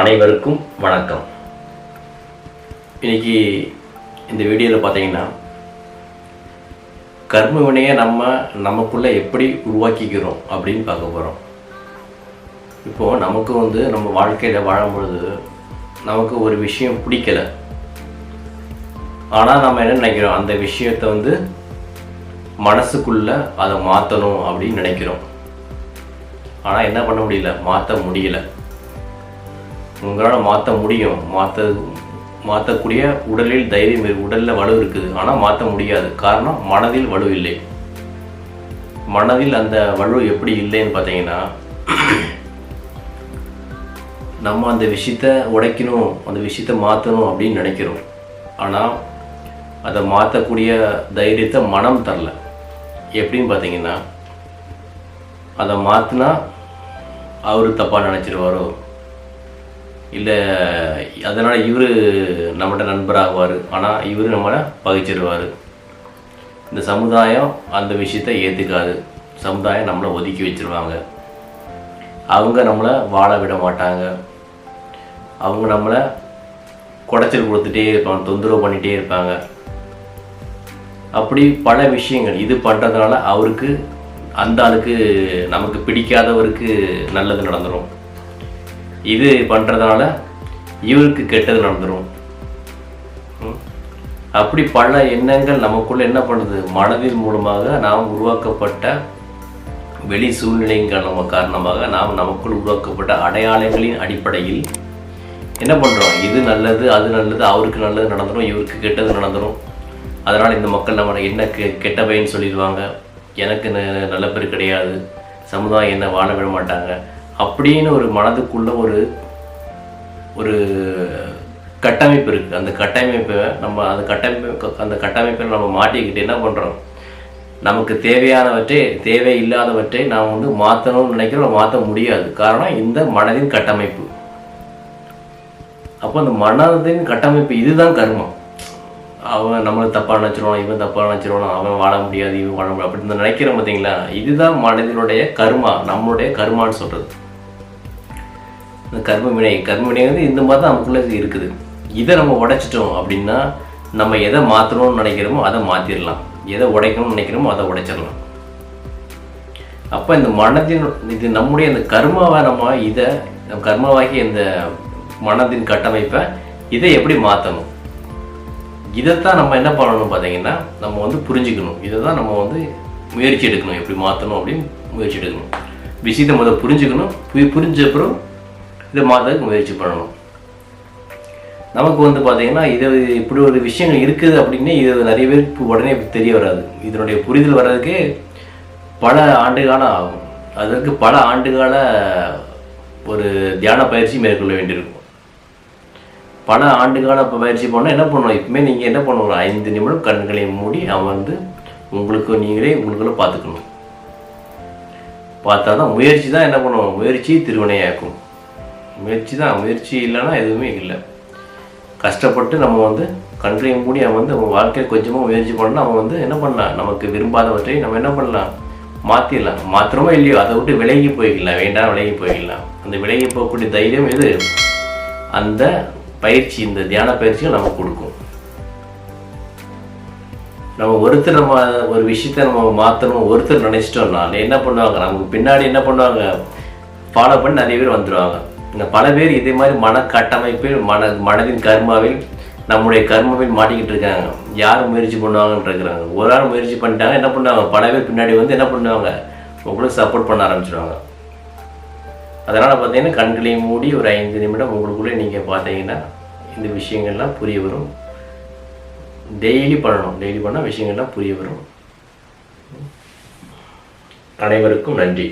அனைவருக்கும் வணக்கம். இன்னைக்கு இந்த வீடியோவில் பார்த்தீங்கன்னா கர்ம வினையை நம்ம நமக்குள்ளே எப்படி உருவாக்கிக்கிறோம் அப்படின்னு பார்க்க போகிறோம் இப்போது நமக்கு வந்து நம்ம வாழ்க்கையில் வாழும்பொழுது நமக்கு ஒரு விஷயம் பிடிக்கல. ஆனால் நம்ம என்ன நினைக்கிறோம்? அந்த விஷயத்தை வந்து மனசுக்குள்ளே அதை மாற்றணும் அப்படின்னு நினைக்கிறோம். ஆனால் என்ன பண்ண முடியல? மாற்ற முடியல. உங்களால் மாற்ற முடியும். மாற்ற மாற்றக்கூடிய உடலில் தைரியம் உடலில் வலு இருக்குது. ஆனால் மாற்ற முடியாது. காரணம் மனதில் வலு இல்லை. மனதில் அந்த வலு எப்படி இல்லைன்னு பார்த்தீங்கன்னா நம்ம அந்த விஷயத்த உடைக்கணும் அந்த விஷயத்த மாற்றணும் அப்படின்னு நினைக்கிறோம். ஆனால் அதை மாற்றக்கூடிய தைரியத்தை மனம் தரல. எப்படின்னு பார்த்தீங்கன்னா அதை மாற்றினா அவர் தப்பாக நினச்சிருவாரோ? இல்லை அதனால் இவர் நம்மகிட்ட நண்பராகுவார். ஆனால் இவர் நம்மளை பகைச்சிருவார். இந்த சமுதாயம் அந்த விஷயத்தை ஏற்றுக்காது சமுதாயம் நம்மளை ஒதுக்கி வச்சிருவாங்க. அவங்க நம்மளை வாழ விட மாட்டாங்க. அவங்க நம்மளை குடைச்சல் கொடுத்துட்டே இருப்பாங்க தொந்தரவு பண்ணிகிட்டே இருப்பாங்க. அப்படி பல விஷயங்கள். இது பண்ணுறதுனால அவருக்கு அந்த ஆளுக்கு நமக்கு பிடிக்காதவருக்கு நல்லது நடந்துடும் இது பண்ணுறதுனால இவருக்கு கெட்டது நடந்துடும் அப்படி பல எண்ணங்கள் நமக்குள்ள என்ன பண்ணுது? மனதின் மூலமாக நாம் உருவாக்கப்பட்ட வெளி சூழ்நிலைகள் நம்ம காரணமாக நாம் நமக்குள் உருவாக்கப்பட்ட அடையாளங்களின் அடிப்படையில் என்ன பண்ணுறோம் இது நல்லது அது நல்லது அவருக்கு நல்லது நடந்துடும் இவருக்கு கெட்டது நடந்துடும் அதனால் இந்த மக்கள் நம்ம என்ன கெ கெட்ட பையன் சொல்லிடுவாங்க? எனக்கு நல்ல பேர் கிடையாது. சமுதாயம் என்ன வாழ விட மாட்டாங்க. அப்படின்னு ஒரு மனதுக்குள்ள ஒரு ஒரு கட்டமைப்பு இருக்குது அந்த கட்டமைப்பை நம்ம அந்த கட்டமைப்பு அந்த கட்டமைப்பை நம்ம மாட்டிக்கிட்டு என்ன பண்ணுறோம் நமக்கு தேவையானவற்றை தேவை இல்லாதவற்றை நாம் வந்து மாற்றணும்னு நினைக்கிறோம். மாற்ற முடியாது. காரணம் இந்த மனதின் கட்டமைப்பு. அப்போ அந்த மனதின் கட்டமைப்பு இதுதான் கர்மம். அவன் நம்மளை தப்பாக நினச்சிருவான் இவன் தப்பாக நினச்சிருவான் அவன் வாழ முடியாது இவன் வாழ முடியாது. அப்படின்னு நினைக்கிறோம் பார்த்தீங்களா இதுதான் மனதினுடைய கர்மா நம்மளுடைய கர்மான்னு சொல்கிறது இந்த கர்ம வினை வந்து இந்த மாதிரி தான் நமக்குள்ளே இருக்குது. இதை நம்ம உடைச்சிட்டோம் அப்படின்னா நம்ம எதை மாற்றணும்னு நினைக்கிறோமோ அதை மாற்றிடலாம் எதை உடைக்கணும்னு நினைக்கிறோமோ அதை உடைச்சிடலாம். அப்போ இந்த மனதின் இது நம்முடைய இந்த கர்மாவை நம்ம இதை நம்ம கர்மாவாகி இந்த மனதின் கட்டமைப்பை இதை எப்படி மாற்றணும் இதைத்தான் நம்ம என்ன பண்ணணும் பார்த்தீங்கன்னா நம்ம வந்து புரிஞ்சுக்கணும். இதை தான் நம்ம வந்து முயற்சி எடுக்கணும். எப்படி மாற்றணும் அப்படின்னு முயற்சி எடுக்கணும். விஷயத்தை முதல்ல புரிஞ்சுக்கணும். புரிஞ்ச அப்புறம் இதை மாற்றதுக்கு முயற்சி பண்ணணும். நமக்கு வந்து பார்த்தீங்கன்னா இது இப்படி ஒரு விஷயங்கள் இருக்குது அப்படின்னு இது நிறைய பேருக்கு உடனே தெரிய வராது. இதனுடைய புரிதல் வர்றதுக்கு பல ஆண்டுகாலம் ஆகும். அதற்கு பல ஆண்டுகால ஒரு தியான பயிற்சி மேற்கொள்ள வேண்டியிருக்கும். பல ஆண்டுகால பயிற்சி பண்ணால் என்ன பண்ணுவோம்? இப்பவுமே நீங்கள் என்ன பண்ணணும் ஐந்து நிமிடம் கண்களை மூடி அமர்ந்து உங்களுக்கு நீங்களே உங்களுக்குள்ள பார்த்துக்கணும். பார்த்தா தான் முயற்சி தான் என்ன பண்ணுவோம்? முயற்சி திருவினையாக்கும். முயற்சி தான் முயற்சி இல்லைன்னா எதுவுமே இல்லை. கஷ்டப்பட்டு நம்ம வந்து கண்களை கூடி அவன் வந்து அவன் வாழ்க்கையில் கொஞ்சமாக முயற்சி பண்ணால் அவன் வந்து என்ன பண்ணலாம்? நமக்கு விரும்பாதவற்றை நம்ம என்ன பண்ணலாம்? மாற்றிடலாம் மாத்திரமோ இல்லையோ அதை விட்டு விலகி போய்க்கலாம். வேண்டாம் விலகி போய்க்கலாம். அந்த விலகி போகக்கூடிய தைரியம் எது? அந்த பயிற்சி இந்த தியான பயிற்சியும் நமக்கு கொடுக்கும். நம்ம ஒருத்தர் நம்ம ஒரு விஷயத்த நம்ம மாற்றணும் ஒருத்தர் நினைச்சிட்டோம்னால என்ன பண்ணுவாங்க? நமக்கு பின்னாடி என்ன பண்ணுவாங்க? ஃபாலோ பண்ணி நிறைய பேர் வந்துடுவாங்க இந்த பல பேர் இதே மாதிரி மன கட்டமைப்பில் மன மனதின் கர்மாவில் நம்முடைய கர்மாவில் மாட்டிக்கிட்டு இருக்காங்க. யார் முயற்சி பண்ணுவாங்கன்னு இருக்கிறாங்க. ஒரு ஆள் முயற்சி பண்ணிட்டாங்க என்ன பண்ணுவாங்க? பல பேர் பின்னாடி வந்து என்ன பண்ணுவாங்க? உங்களுக்கு சப்போர்ட் பண்ண ஆரம்பிச்சிடுவாங்க அதனால் பார்த்தீங்கன்னா கண்களையும் மூடி ஒரு ஐந்து நிமிடம் உங்களுக்குள்ளே நீங்கள் பார்த்தீங்கன்னா இந்த விஷயங்கள்லாம் புரிய வரும். டெய்லி பண்ணணும். டெய்லி பண்ணால் விஷயங்கள்லாம் புரிய வரும். அனைவருக்கும் நன்றி.